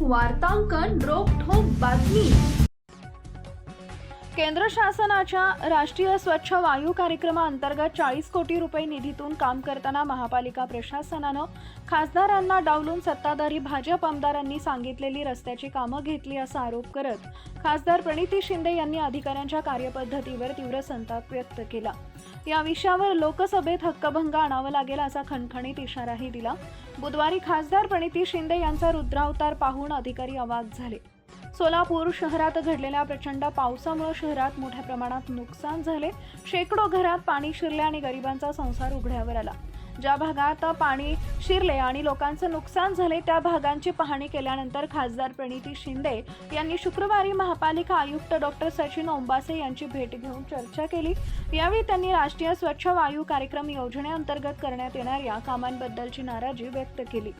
वार्तांकन रोखोक बातमी. केंद्र शासनाच्या राष्ट्रीय स्वच्छ वायू कार्यक्रमाअंतर्गत चाळीस कोटी रुपये निधीतून काम करताना महापालिका प्रशासनानं खासदारांना डावलून सत्ताधारी भाजप आमदारांनी सांगितलेली रस्त्याची कामं घेतली असा आरोप करत खासदार प्रणिती शिंदे यांनी अधिकाऱ्यांच्या कार्यपद्धतीवर तीव्र संताप व्यक्त केला. या विषयावर लोकसभेत हक्कभंग आणावं लागेल असा खणखणीत इशाराही दिला. बुधवारी खासदार प्रणिती शिंदे यांचा रुद्रावतार पाहून अधिकारी अवाक झाले. सोलापूर शहरात घडलेल्या प्रचंड पावसामुळे शहरात मोठ्या प्रमाणात नुकसान झाले. शेकडो घरात पाणी शिरले आणि गरिबांचा संसार उघड्यावर आला. ज्या भागात पाणी शिरले आणि लोकांचं नुकसान झाले त्या भागांची पाहणी केल्यानंतर खासदार प्रणिती शिंदे यांनी शुक्रवारी महापालिका आयुक्त डॉक्टर सचिन ओंबासे यांची भेट घेऊन चर्चा केली. यावेळी त्यांनी राष्ट्रीय स्वच्छ वायू कार्यक्रम योजनेअंतर्गत करण्यात येणाऱ्या कामांबद्दलची नाराजी व्यक्त केली.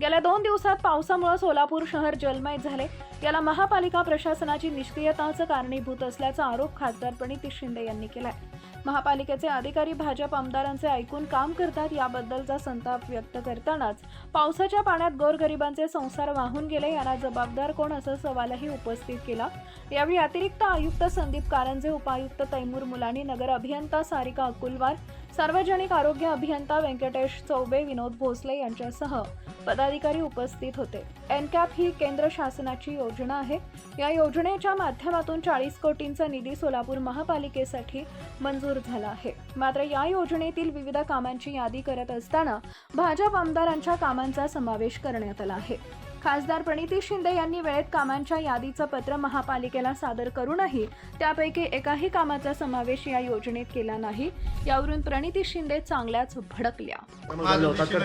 गेल्या दोन दिवसात पावसामुळे सोलापूर शहर जलमय झाले. याला महापालिका प्रशासनाची निष्क्रियताच कारणीभूत असल्याचा आरोप खासदार प्रणिती शिंदे यांनी केलाय. महापालिकेचे अधिकारी भाजप आमदारांचे ऐकून काम करतात याबद्दलचा संताप व्यक्त करतानाच पावसाच्या पाण्यात गोरगरिबांचे संसार वाहून गेले याला जबाबदार कोण असा सवालही उपस्थित केला. यावेळी अतिरिक्त आयुक्त संदीप कारंजे उपायुक्त तैमूर मुलानी नगर अभियंता सारिका अकुलवार सार्वजनिक आरोग्य अभियंता व्यंकटेश चौबे विनोद भोसले यांच्यासह पदाधिकारी उपस्थित होते. एनकॅप ही केंद्र शासनाची योजना आहे. या योजनेच्या माध्यमातून चाळीस कोटींचा निधी सोलापूर महापालिकेसाठी मंजूर झाला आहे. मात्र या योजनेतील विविध कामांची यादी करत असताना भाजप आमदारांच्या कामांचा समावेश करण्यात आला आहे. खासदार प्रणिती शिंदे यांनी वेळेत कामांच्या यादीचं पत्र महापालिकेला सादर करूनही त्यापैकी एकाही कामाचा समावेश या योजनेत केला नाही. यावरून प्रणिती शिंदे चांगल्याच भडकल्या.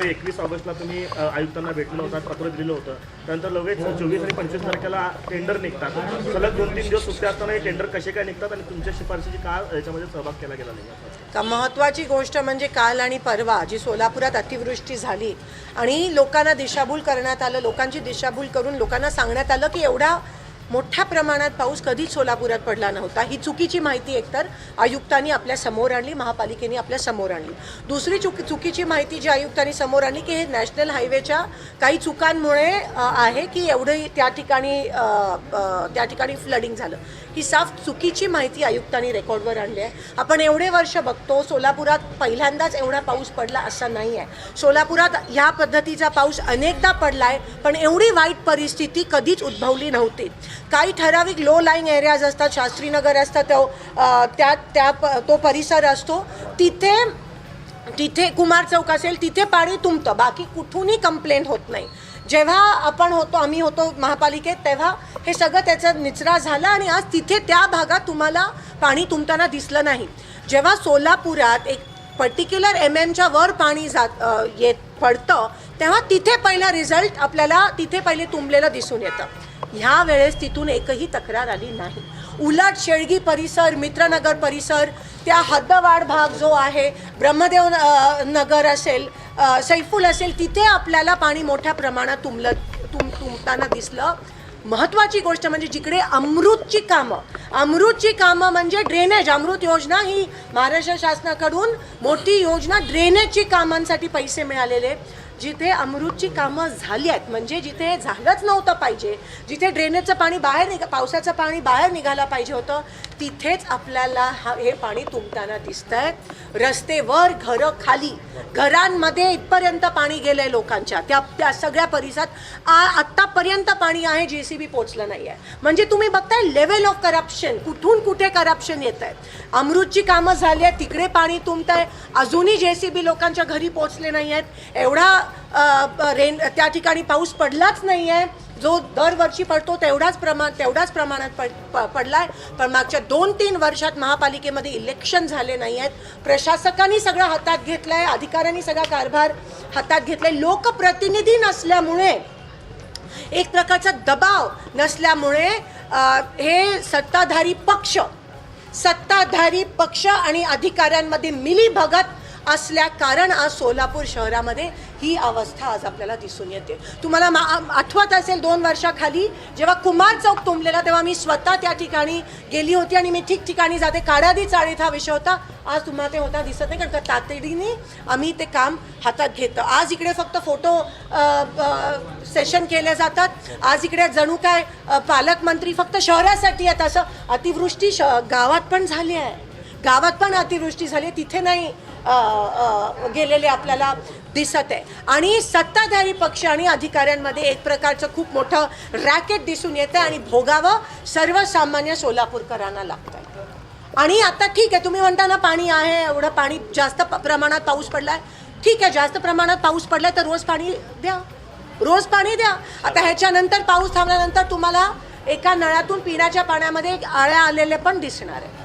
एकवीस ऑगस्टला तुम्ही आयुक्तांना भेटलं होता पत्र दिलं होतं. त्यानंतर लगेच चोवीस आणि पंचवीस तारखेला टेंडर निघतात. सलग दोन तीन दिवस सुट्ट्या असताना हे टेंडर कसे काय निघतात आणि तुमच्या शिफारशीची का याच्यामध्ये सहभाग केला गेला नाही. का महत्त्वाची गोष्ट म्हणजे काल आणि परवा जी सोलापुरात अतिवृष्टी झाली आणि लोकांना दिशाभूल करण्यात आलं लोकांची दिशाभूल करून लोकांना सांगण्यात आलं की एवढा मोठ्या प्रमाणात पाऊस कधीच सोलापुरात पडला नव्हता. ही चुकीची माहिती एकतर आयुक्तांनी आपल्यासमोर आणली महापालिकेने आपल्यासमोर आणली. दुसरी चुकी चुकीची माहिती जी आयुक्तांनी समोर आणली की हे नॅशनल हायवेच्या काही चुकांमुळे आहे की एवढं त्या ठिकाणी त्या ठिकाणी फ्लडिंग झालं. ही साफ चुकीची माहिती आयुक्तांनी रेकॉर्डवर आणली आहे. आपण एवढे वर्ष बघतो सोलापुरात पहिल्यांदाच एवढा पाऊस पडला असा नाही आहे सोलापुरात ह्या पद्धतीचा पाऊस अनेकदा पडला आहे पण एवढी वाईट परिस्थिती कधीच उद्भवली नव्हती. काही ठराविक लो लाईंग एरियाज असतात शास्त्रीनगर असतात तो त्या त्या प- तो परिसर असतो. तिथे तिथे कुमार चौक असेल तिथे पाणी तुंबतं. बाकी कुठूनही कंप्लेंट होत नाही. जेव्हा आपण होतो आम्ही होतो महापालिकेत तेव्हा हे सगळं त्याचा निचरा झाला आणि आज तिथे त्या भागात तुम्हाला पाणी तुंबताना दिसलं नाही. जेव्हा सोलापुरात एक पर्टिक्युलर एम एमच्या वर पाणी जात येत पडतं तेव्हा तिथे पहिला रिझल्ट आपल्याला तिथे पहिले तुंबलेलं दिसून येतं. ह्या वेळेस तिथून एकही तक्रार आली नाही. उलट शेळगी परिसर मित्रनगर परिसर त्या हद्दवाढ भाग जो आहे ब्रह्मदेव नगर असेल सैफूल सैफुल असेल तिथे आपल्याला पाणी मोठ्या प्रमाणात तुंबलं तुम तुंबताना दिसलं. महत्त्वाची गोष्ट म्हणजे जिकडे अमृतची कामं अमृतची कामं म्हणजे ड्रेनेज अमृत योजना ही महाराष्ट्र शासनाकडून मोठी योजना ड्रेनेजची कामांसाठी पैसे मिळालेले जिथे अमृतची कामं झाली आहेत म्हणजे जिथे झालंच नव्हतं पाहिजे जिथे ड्रेनेजचं पाणी बाहेर निघा पावसाचं पाणी बाहेर निघायला पाहिजे होतं तिथेच आपल्याला हा हे पाणी तुंबताना दिसतं आहे रस्ते वर घरं खाली. घरांमध्ये इथपर्यंत पाणी गेलं आहे लोकांच्या. त्या त्या सगळ्या परिसरात आ आत्तापर्यंत पाणी आहे जे सी बी पोचलं नाही आहे म्हणजे तुम्ही बघताय लेवल ऑफ करप्शन कुठून कुठे करप्शन येत आहे अमृतची कामं झाली आहेत तिकडे पाणी तुंबत आहे अजूनही जे सी बी लोकांच्या घरी पोचले नाही आहेत एवढा रेन त्या ठिकाणी पाऊस पडलाच नाही आहे जो दरवर्षी पडतो तेवढाच प्रमाण तेवढाच प्रमाणात पड प- पडलाय. पण मागच्या दोन तीन वर्षात महापालिकेमध्ये इलेक्शन झाले नाही आहेत प्रशासकांनी सगळं हातात घेतलंय अधिकाऱ्यांनी सगळा कारभार हातात घेतलाय. लोकप्रतिनिधी नसल्यामुळे एक प्रकारचा दबाव नसल्यामुळे हे सत्ताधारी पक्ष सत्ताधारी पक्ष आणि अधिकाऱ्यांमध्ये मिलीभगत असल्या कारण आज सोलापूर शहरामध्ये ही अवस्था आज आपल्याला दिसून येते. तुम्हाला मा आठवत असेल दोन वर्षाखाली जेव्हा कुमार चौक तुंबलेला तेव्हा मी स्वतः त्या ठिकाणी गेली होती आणि मी ठिकठिकाणी जाते. काढादी चाळीत हा विषय होता. आज तुम्हाला ते होता दिसत नाही कारण का तातडीने आम्ही ते काम हातात घेतो आज इकडे फक्त फोटो सेशन केले जातात. आज इकडे जणू काय पालकमंत्री फक्त शहरासाठी आहेत. असं अतिवृष्टी श गावात पण झाली आहे. गावात पण अतिवृष्टी झाली आहे, तिथे नाही गेलेले आपल्याला दिसत आहे. आणि सत्ताधारी पक्ष आणि अधिकाऱ्यांमध्ये एक प्रकारचं खूप मोठं रॅकेट दिसून येतं आणि भोगावं सर्वसामान्य सोलापूरकरांना लागतं आणि आता ठीक आहे तुम्ही म्हणता ना पाणी आहे एवढं पाणी जास्त प- प्रमाणात पाऊस पडलाय. ठीक आहे जास्त प्रमाणात पाऊस पडलाय तर रोज पाणी द्या. रोज पाणी द्या. आता ह्याच्यानंतर पाऊस थांबल्यानंतर तुम्हाला एका नळातून पिण्याच्या पाण्यामध्ये आळ्या आलेले पण दिसणार आहे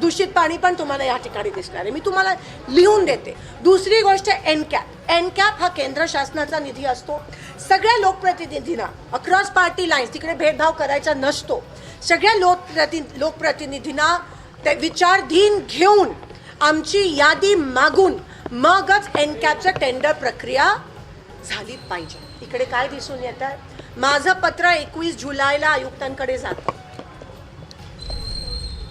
दूषित पाणी पण तुम्हाला या ठिकाणी दिसणार आहे. मी तुम्हाला लिहून देते. दुसरी गोष्ट एनकॅप एनकॅप हा केंद्र शासनाचा निधी असतो. सगळ्या लोकप्रतिनिधींना अक्रॉस पार्टी लाईन्स तिकडे भेदभाव करायचा नसतो. सगळ्या लोकप्रति लोकप्रतिनिधींना ते विचारधीन घेऊन आमची यादी मागून मगच एनकॅपचं टेंडर प्रक्रिया झाली पाहिजे. इकडे काय दिसून येत आहे माझं पत्र एकवीस जुलैला आयुक्तांकडे जातं.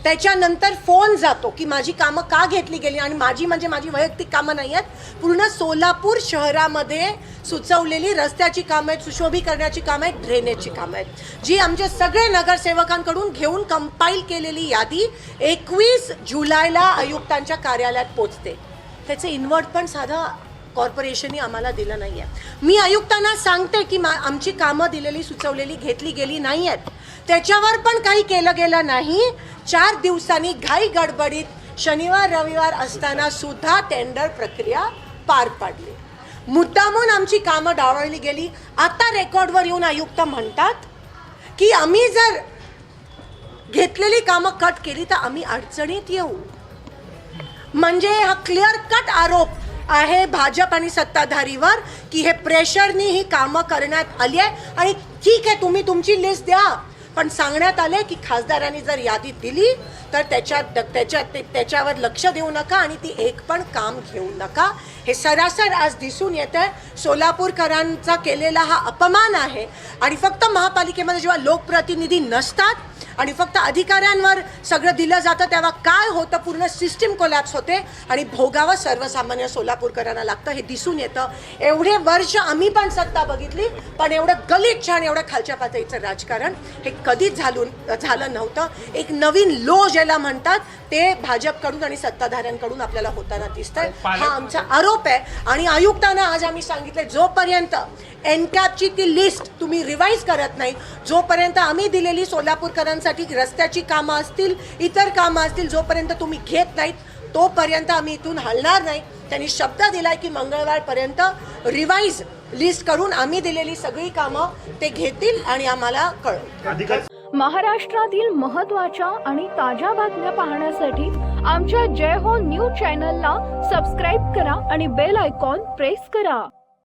त्याच्यानंतर फोन जातो की माझी कामं का घेतली गेली? आणि माझी म्हणजे माझी वैयक्तिक कामं नाही आहेत. पूर्ण सोलापूर शहरामध्ये सुचवलेली रस्त्याची कामं आहेत सुशोभीकरणाची कामं आहेत ड्रेनेजची कामं आहेत. जी आमचे सगळे नगरसेवकांकडून घेऊन कंपाईल केलेली यादी एकवीस जुलैला आयुक्तांच्या कार्यालयात पोचते. त्याचे इन्व्हर्ट पण साधं कॉर्पोरेशननी आम्हाला दिलं नाही आहे मी आयुक्तांना सांगते की मा आमची कामं दिलेली सुचवलेली घेतली गेली नाही आहेत त्याच्यावर पण काही केलं गेलं नाही. चार दिवसांनी घाई गडबडीत शनिवार रविवार असताना सुद्धा टेंडर प्रक्रिया पार पाडली. मुद्दामून आमची कामं डावळली गेली. आता रेकॉर्डवर येऊन आयुक्त म्हणतात की आम्ही जर घेतलेली कामं कट केली तर आम्ही अडचणीत येऊ. म्हणजे हा क्लिअर कट आरोप आहे भाजप आणि सत्ताधारीवर की हे प्रेशरनी ही कामं करण्यात आली आहे. आणि ठीक आहे तुम्ही तुमची लिस्ट द्या. पण सांगण्यात आले की खासदारांनी जर यादी दिली तर त्याच्यात त्याच्यात ते- त्याच्यावर लक्ष देऊ नका आणि ती एक पण काम घेऊ नका. हे सरासर आज दिसून येतं आहे सोलापूरकरांचा केलेला हा अपमान आहे. आणि फक्त महापालिकेमध्ये जेव्हा लोकप्रतिनिधी नसतात आणि फक्त अधिकाऱ्यांवर सगळं दिलं जातं तेव्हा काय होतं? पूर्ण सिस्टीम कोलॅप्स होते. आणि भोगावं सर्वसामान्य सोलापूरकरांना लागतं हे दिसून येतं. एवढे वर्ष आम्ही पण सत्ता बघितली पण एवढं गलिच्छ आणि एवढं खालच्या पातळीचं राजकारण हे कधीच झालून झालं नव्हतं. एक नवीन लोज ज्याला म्हणतात ते भाजपकडून आणि सत्ताधाऱ्यांकडून आपल्याला होताना दिसतंय. हा आमचा आरोप आहे. आणि आयुक्तांना आज आम्ही सांगितलं जोपर्यंत एनकॅपची ती लिस्ट तुम्ही रिवाईज करत नाही जोपर्यंत आम्ही दिलेली सोलापूरकरांसाठी रस्त्याची कामं असतील इतर कामं असतील जोपर्यंत तुम्ही घेत नाहीत तोपर्यंत आम्ही इथून हलणार नाही. त्यांनी शब्द दिलाय की मंगळवारपर्यंत रिवाईज लिस्ट करून आम्ही दिलेली सगळी कामं ते घेतील आणि आम्हाला कळवतील महाराष्ट्रातील महत्त्वाच्या आणि ताज्या बातम्या पाहण्यासाठी आमच्या जय हो न्यूज चॅनलला सबस्क्राईब करा आणि बेल आयकॉन प्रेस करा.